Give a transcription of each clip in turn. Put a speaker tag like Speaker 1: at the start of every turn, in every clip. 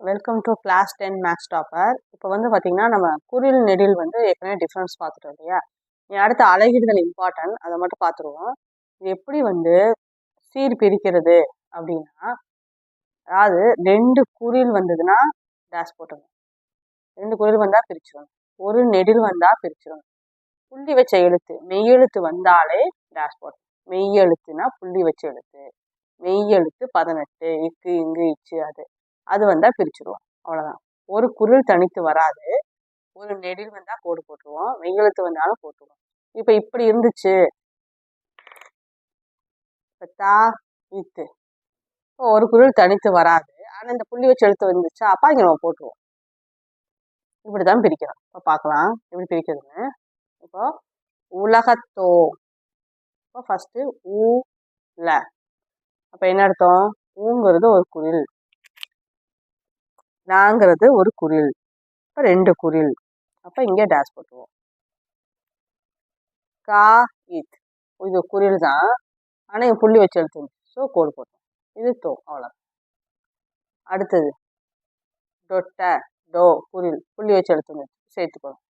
Speaker 1: Welcome to class ten maths topper இப்போ வந்து பார்த்தீங்கன்னா நம்ம குரில் நெடில் வந்து ஏற்கனவே டிஃப்ரென்ஸ் பார்த்துட்டோம் இல்லையா? நீ அடுத்து அழகிடுதல் இம்பார்ட்டன்ட் அதை மட்டும் பார்த்துருவோம். இது எப்படி வந்து சீர் பிரிக்கிறது அப்படின்னா அதாவது ரெண்டு குரில் வந்ததுன்னா டேஷ் போட்டுருங்க. ரெண்டு குரில் வந்தால் பிரிச்சிடணும் ஒரு நெடில் வந்தால் பிரிச்சிடணும் புள்ளி வச்ச எழுத்து மெய்யெழுத்து வந்தாலே டேஷ் போடணும். மெய் எழுத்துனா புள்ளி வச்ச எழுத்து. மெய் எழுத்து பதினெட்டு இக்கு இங்கு இச்சு அது. அது வந்தால் பிரிச்சுருவோம். அவ்வளோதான் ஒரு குரல் தனித்து வராது. ஒரு நெடில் வந்தால் கோடு போட்டுருவோம். மெய்யெழுத்து வந்தாலும் போட்டுருவோம். இப்போ இப்படி இருந்துச்சு. இப்போ தா இத்து. இப்போ ஒரு குரல் தனித்து வராது. ஆனால் இந்த புள்ளி வச்சு எழுத்து வந்துச்சு? அப்பா இங்கே நம்ம போட்டுருவோம். இப்படி தான் பிரிக்கிறோம். இப்போ பார்க்கலாம். எப்படி பிரிக்கிறதுன்னு. இப்போ உலகத்தோ. இப்போ ஃபஸ்ட்டு ஊ ல அப்போ என்ன அர்த்தம்? ஊங்கிறது ஒரு குரில் நாங்கிறது ஒரு குரில். இப்போ ரெண்டு குரில். அப்போ இங்கே டேஸ் போட்டுருவோம். கா இத். இது குரில் தான். ஆனால் என் புள்ளி வச்சு எழுத்து ஸோ கோடு போட்டோம் இது தோ அவ்வளோ அடுத்தது. டொட்ட டோ குரில். புள்ளி வச்சு எழுத்து சேர்த்துக்கணும்.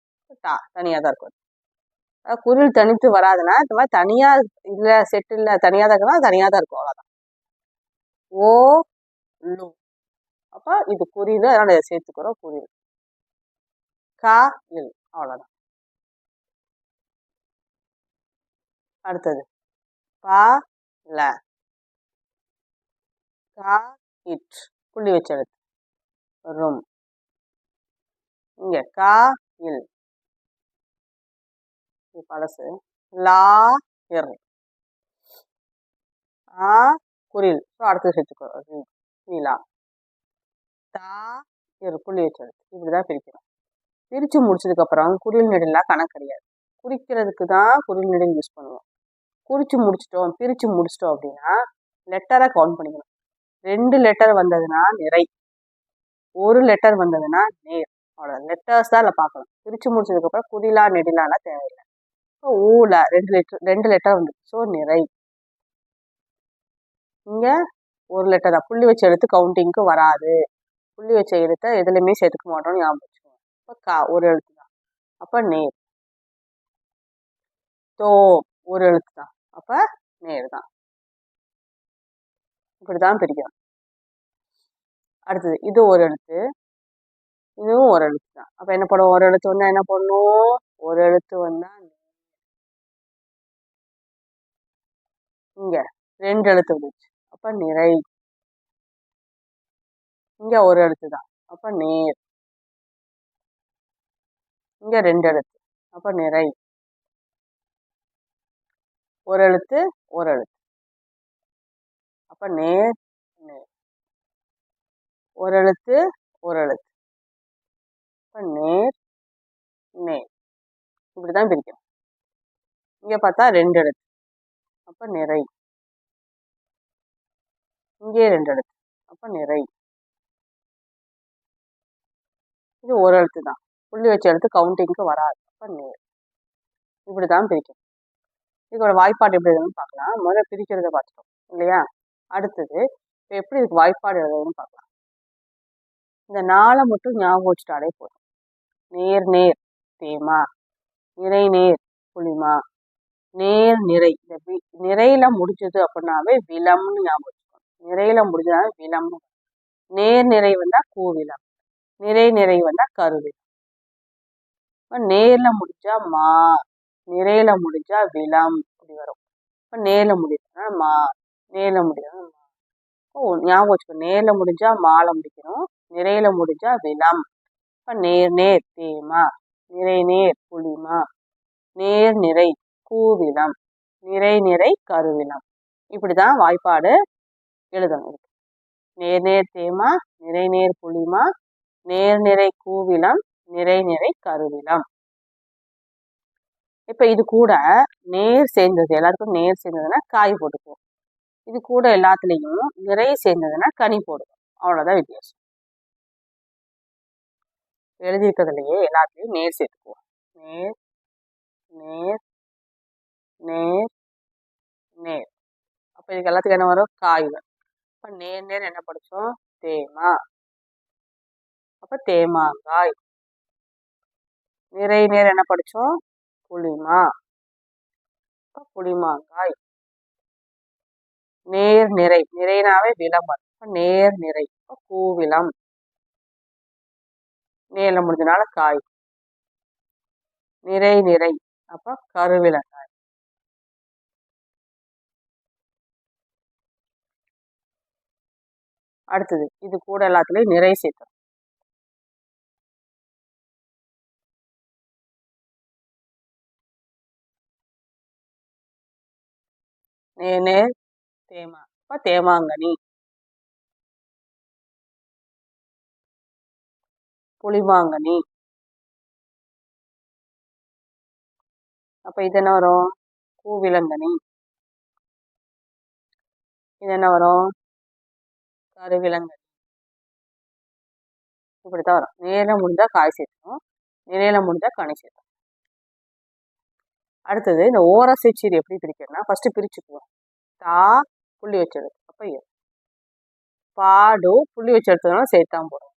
Speaker 1: டா தனியாக தான் இருக்கும். குரில் தனித்து வராதுன்னா இந்த மாதிரி தனியாக இல்லை செட்டு இல்லை தனியாக தான் இருக்குன்னா தனியாக தான் இருக்கும். அவ்வளோதான் ஓ லு. அப்போ இது குறியில் அதனால் சேர்த்துக்கிறோம் குறியில் கா இல் அவ்வளோதான் அடுத்தது. பா ல. கா இட். புள்ளி வச்ச எழுத்து ரும். இங்கே கா இல் பழசு. லா இர். ஆ குரில் ஸோ அடுத்தது சேர்த்துக்கிறோம் நீலா. தா ஒரு புள்ளி வச்சது இப்படி தான் பிரிக்கணும் பிரித்து முடிச்சதுக்கப்புறம் குரில் நெடுலாம் கணக்கு கிடையாது. குறிக்கிறதுக்கு தான் குரில் நெடில் யூஸ் பண்ணுவோம். குறித்து முடிச்சிட்டோம் பிரித்து முடிச்சிட்டோம் அப்படின்னா லெட்டரை கவுண்ட் பண்ணிக்கணும். ரெண்டு லெட்டர் வந்ததுன்னா நிறை. ஒரு லெட்டர் வந்ததுன்னா நேர். அவ்வளோ லெட்டர்ஸ் தான் அதில் பார்க்கணும். பிரித்து முடிச்சதுக்கப்புறம் குறிலா நெடிலாலாம் தேவையில்லை. இப்போ ஊல ரெண்டு லெட்டர் ரெண்டு லெட்டர் வந்துருக்கு ஸோ நிறை. இங்கே ஒரு லெட்டர் தான். புள்ளி வச்சு எடுத்து கவுண்டிங்க்கு வராது. புள்ளி வச்ச எழுத்தை எதுலையுமே சேர்த்துக்க மாட்டோம்னு ஞாபகம் வச்சுக்கோங்க. அப்போ கா ஒரு எழுத்து தான். அப்போ நேர். தோ ஒரு எழுத்து தான். அப்போ நேர் தான். இப்படி தான் பிரிக்கணும். அடுத்தது இது ஒரு எழுத்து. இதுவும் ஒரு எழுத்து தான். அப்போ என்ன பண்ணுவோம் ஒரு எழுத்து வந்தால் என்ன பண்ணும் ஒரு எழுத்து வந்தால் இங்கே ரெண்டு எழுத்து வந்துச்சு அப்போ நிறை. இங்கே ஒரு எழுத்து தான். அப்போ நேர். இங்கே ரெண்டு எழுத்து. அப்போ நிறை. ஒரு எழுத்து ஒரு எழுத்து. அப்போ நேர் நேர். ஒரு எழுத்து ஒரு எழுத்து. அப்போ நேர் நேர். இப்படி தான் பிரிக்கணும். இங்கே பார்த்தா ரெண்டு எழுத்து. அப்போ நிறை. இங்கே ரெண்டு எழுத்து. அப்போ நிறை. இது ஒரு எழுத்து தான். புள்ளி வச்ச எழுத்து கவுண்டிங்க்கு வராது. அப்போ நேர் இப்படி தான் பிரிக்கும் இதோட வாய்ப்பாடு எப்படி எழுதுன்னு பார்க்கலாம். முதல்ல பிரிக்கிறத பார்த்துட்டோம். இல்லையா? அடுத்தது இப்போ எப்படி இதுக்கு வாய்ப்பாடு எழுதுன்னு பார்க்கலாம். இந்த நாளை மட்டும் ஞாபகம் வச்சுட்டாலே போதும் நேர் நேர் தேமா. நிறை நேர் புளிமா நேர் நிறை. இந்த வி நிறையில முடிஞ்சது அப்படின்னாவே விலம்னு ஞாபகம் வச்சுக்கணும். நிறையில முடிஞ்சதுனால விலம்னு நேர் நிறை வந்தால் கூவிலம் நிறை நிறை வந்தால் கருவி நேரில் முடிஞ்சா மா நிறையில முடிஞ்சா விலம் அப்படி வரும். இப்போ நேரில் முடியுதுன்னா மா நேரில் முடியணும் ஓ ஞாபகம் வச்சுக்கோ நேரில் முடிஞ்சா மாலை முடிக்கணும் நிறையில முடிஞ்சா விலம் இப்போ நேர் நேர் தேமா நிறை நேர் புளிமா நேர் நிறை கூவிலம் நிறை நிறை கருவிலம் இப்படி தான் வாய்ப்பாடு எழுதணும். நேர் நேர் தேமா நிறை நேர் புளிமா நேர்நிறை கூவிலம் நிறைநிறை கருவிலம். இப்போ இது கூட நேர் சேர்ந்தது எல்லாருக்கும் நேர் சேர்ந்ததுன்னா காய் போட்டுக்குவோம். இது கூட எல்லாத்துலேயும் நிறை சேர்ந்ததுன்னா கனி போடுவோம். அவ்வளோதான் வித்தியாசம். எழுதியிருக்கிறதுலையே எல்லாத்துலேயும் நேர் சேர்த்துக்குவோம். நேர் நேர் நேர் நேர். அப்போ இதுக்கு எல்லாத்துக்கும் என்ன வரும்? காய் வரும். இப்போ நேர் நேர் என்ன படித்தோம் தேமா. அப்போ தேமாங்காய். நிறை நேர் என்ன படித்தோம் புளிமா. அப்போ புளிமாங்காய். நேர் நிறை நிறைனாவே விளம்பரம். அப்போ நேர் நிறை இப்போ கூவிலம் நேரில் முடிஞ்சனால காய். நிறை நிறை அப்போ கருவிலங்காய் அடுத்தது இது கூட எல்லாத்துலேயும் நிறை சேர்த்தோம். நேனே தேமா. அப்போ தேமாங்கனி. புளிமாங்கனி. அப்போ இது என்ன வரும்? பூவிலங்கனி இது என்ன வரும்? கருவிலங்கனி இப்படி தான் வரும். நேரம் முடிஞ்சால் காய் சேர்த்தணும் நிலையில முடிஞ்சால் கனி சேர்த்தணும் அடுத்தது இந்த ஓரசை சீர் எப்படி பிரிக்கிறதுனா ஃபஸ்ட்டு பிரிச்சுக்குவோம். தா புள்ளி வச்சது அப்போ பாடு புள்ளி வச்சு எடுத்ததுனால சேர்த்தான் போடும்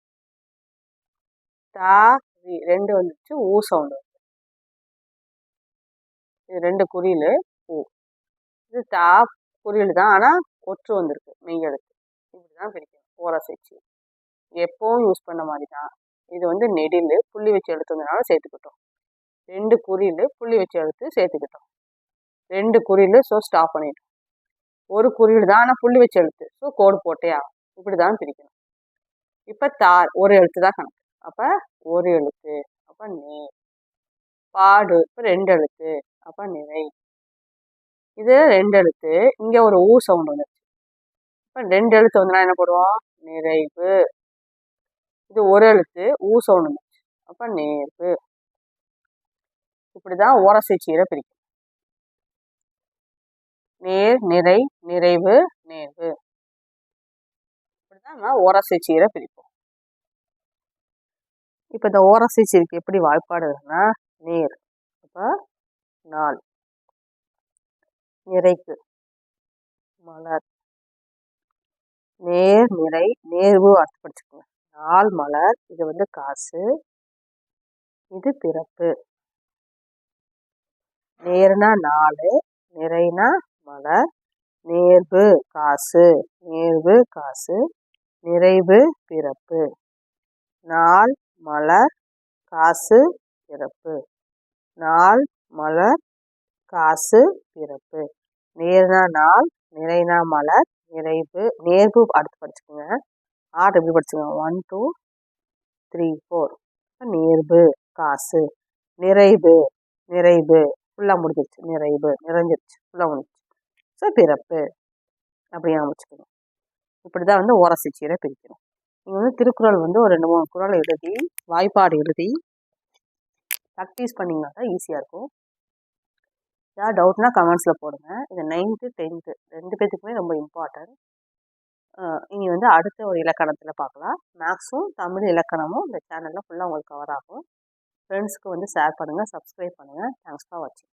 Speaker 1: தா ரெண்டு வந்துச்சு ஊ சவுண்டு வந்து இது ரெண்டு குறியில் பூ இது தா குறியில் தான் ஆனால் ஒற்று வந்திருக்கு மெய் எழுத்து இப்படி தான் பிரிக்கணும் ஓரசைச்சு எப்பவும் யூஸ் பண்ண மாதிரி தான் இது வந்து நெடில் புள்ளி வச்சு எழுத்து வந்ததுனால சேர்த்துக்கிட்டோம். ரெண்டு குறியில் புள்ளி வச்சு எழுத்து சேர்த்துக்கிட்டோம். ரெண்டு குறியில் ஸோ ஸ்டாப் பண்ணிட்டோம். ஒரு குறியில் தான் ஆனால் புள்ளி வச்சு எழுத்து ஸோ கோடு போட்டே ஆகும் இப்படி தான் பிரிக்கணும். இப்போ தார் ஒரு எழுத்து தான் கணக்கு. அப்போ ஒரு எழுத்து அப்போ நே. பாடு இப்போ ரெண்டு எழுத்து அப்போ நிறை. இது ரெண்டு எழுத்து இங்கே ஒரு ஊ சவுண்ட் வந்துருச்சு. இப்போ ரெண்டு எழுத்து வந்துனா என்ன போடுவோம்? நிறைவு. இது ஒரு எழுத்து ஊ சவுண்ட் வந்துச்சு அப்போ நேர்வு. இப்படி தான் ஓரசை சீரை பிரிக்கும். நேர் நிறை நிறைவு நேர்வு. இப்படிதான் நம்ம ஓரசை சீரை பிரிப்போம். இப்போ இந்த ஓரசை சீருக்கு எப்படி வாய்ப்பாடுனா நேர் அப்போ நாள். நிறைக்கு. மலர். நேர் நிறை நேர்வு அர்த்தப்படுத்திக்கோங்க. நாள் மலர் இது வந்து காசு. இது பிறப்பு. நேர்னா நாலு நிறைனா மலர் நேர்வு காசு நேர்வு காசு நிறைவு பிறப்பு. நாள் மலர் காசு பிறப்பு. நாள் மலர் காசு பிறப்பு. நேர்னா நாள் நிறைனா மலர் நிறைவு நேர்வு அடுத்து படிச்சுக்கோங்க. ஆர்டர் எப்படி படிச்சுக்கோங்க? ஒன் டூ த்ரீ ஃபோர் நேர்வு காசு நிறைவு நிறைவு. ஃபுல்லாக முடிஞ்சிருச்சு. நிறைவு நிறைஞ்சிருச்சு. ஃபுல்லாக முடிஞ்சிச்சு ஸோ பிறப்பு அப்படி அமைச்சுக்கணும் இப்படி தான் வந்து ஓரசி சீரை பிரிக்கணும். நீங்கள் வந்து திருக்குறள் வந்து ஒரு ரெண்டு மூணு குரல் எழுதி வாய்ப்பாடு எழுதி ப்ராக்டிஸ் பண்ணிங்கன்னா தான் ஈஸியாக இருக்கும். ஏதாவது டவுட்னா கமெண்ட்ஸில் போடுங்க. இது நைன்த்து டென்த்து ரெண்டு பேத்துக்குமே ரொம்ப இம்பார்ட்டன்ட் இனி வந்து அடுத்த ஒரு இலக்கணத்தில் பார்க்கலாம். மேக்ஸும் தமிழ் இலக்கணமும் இந்த சேனலில் ஃபுல்லாக உங்களுக்கு கவர் ஆகும். ஃப்ரெண்ட்ஸ்க்கு வந்து ஷேர் பண்ணுங்கள் சப்ஸ்கிரைப் பண்ணுங்கள் தேங்க்ஸ் ஃபார் வாட்சிங்